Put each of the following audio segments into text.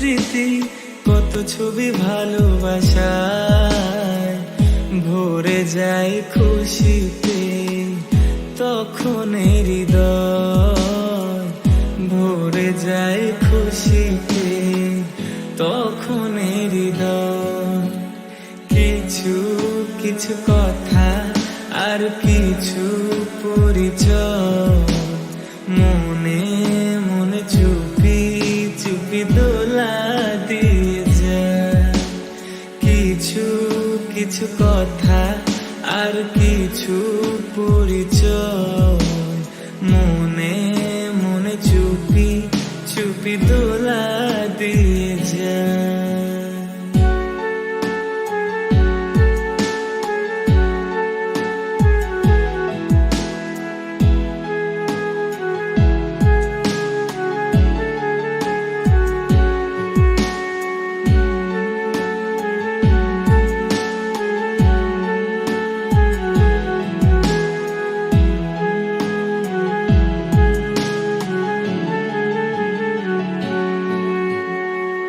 স্মৃতি, কত ছবি ভালোবাসায়। ভরে যায় খুশিতে, তখন হৃদয়। ভরে যায় খুশিতে, তখন হৃদয়। কিছু কিছু কথা আর কিছু পরিচয় কিছু কথা আর কিছু পরিচয় মনে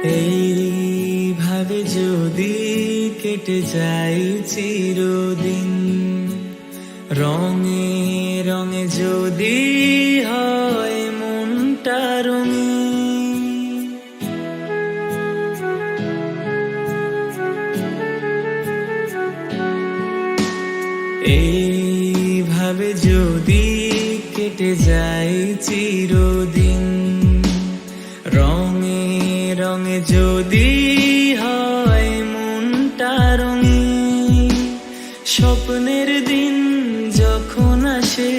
এইভাবে যদি কেটে যাই চিরদিন, রঙে রঙে যদি হয় মনটা রঙিন। এইভাবে যদি কেটে যায় চিরদিন রঙে রঙে যদি হয় মনটা রঙিন স্বপ্নের দিন যখন আসে